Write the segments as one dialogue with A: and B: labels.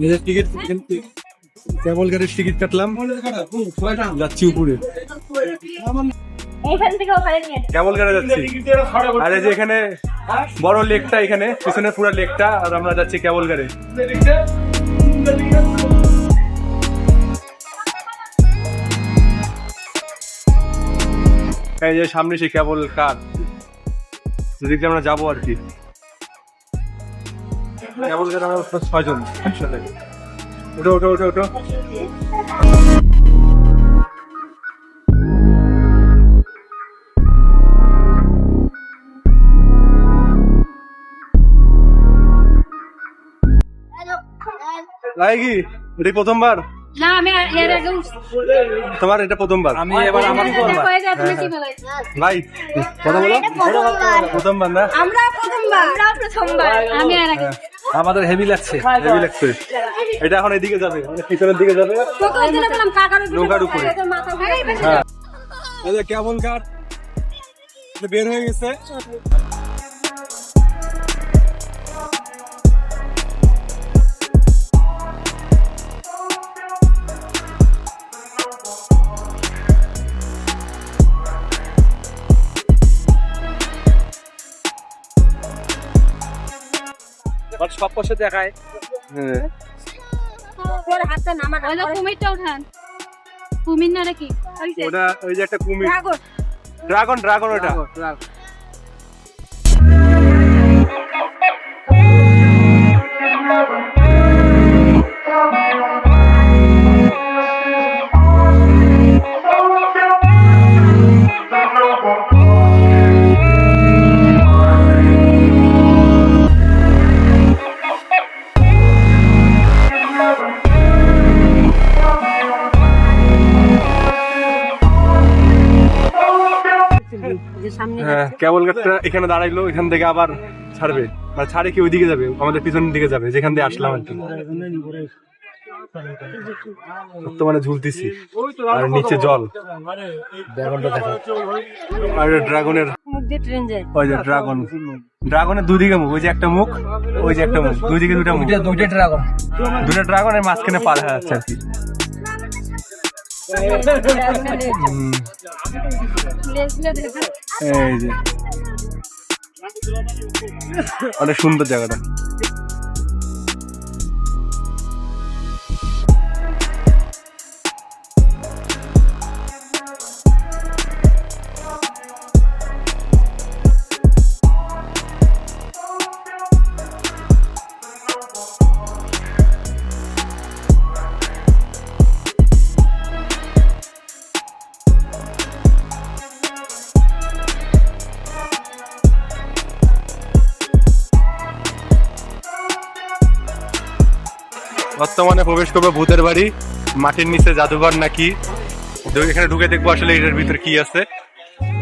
A: নিজের টিকিট কেবল গাড়ির টিকিট কাটলাম। যাচ্ছি উপরে। কেবল গাড়ি যাচ্ছি। আর এই যে এখানে বড় লেকটা এখানে পিছনে পুরো লেকটা আর আমরা যাচ্ছি কেবল গাড়ি। এই যে সামনে সে কেবল কার। যেদিক আমরা যাব আর কি। কেবল গাড়ি আমরা ছয়জন। ওঠো ওঠো ওঠো ওঠো লাগে কি এটাই প্রথমবার?
B: না আমি এর আগে
A: তোমার এটা প্রথমবার? আমি এবার আমার
B: এটা কি বলো?
A: ভাই কথা বলো। প্রথমবার। না?
B: আমরা প্রথমবার। আমরা প্রথমবার। আমি এর আগে
A: আমাদের হেভি লাগছে হেভি লাগছে। এটা এখন এদিকে যাবে মানে পিছনের দিকে যাবে। নৌকার উপরে। হ্যাঁ। কেমন কার? বের হয়ে গেছে। সব পাশে দেখায়। হ্যাঁ।
B: তোর হাতটা নামা কুমিরটা উঠান কুমির না নাকি ওই যে
A: ওটা ওই যে একটা কুমির।
B: ড্রাগন।
A: ড্রাগন ড্রাগন ওটা। হ্যাঁ কেবল গাছটা এখানে দাঁড়াইলো এখান থেকে আবার ছাড়বে। মানে ছাড়ে কি ওইদিকে যাবে? আমাদের পিছনের দিকে যাবে যেখান দিয়ে আসলাম আর কি। বর্তমানে ঝুলতেছি। আর নিচে জল। আর ড্রাগনের ওই যে ড্রাগন। ড্রাগনের দুদিকে মুখ ওই যে একটা মুখ ওই যে একটা মুখ দুই দিকে দুটা মুখ।
C: দুইটা ড্রাগন।
A: দুটা ড্রাগনের মাঝখানে পাল হয়ে যাচ্ছে আর কি। অনেক সুন্দর জায়গাটা। বর্তমানে প্রবেশ করব ভূতের বাড়ি। মাটির নিচে জাদুঘর নাকি? এখানে ঢুকে দেখব আসলে এটার ভিতরে কি আছে।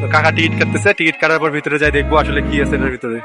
A: তো কাকা টিকিট কাটতেছে, টিকিট কাটার পর ভিতরে যাই দেখব আসলে কি আছে এটার ভিতরে।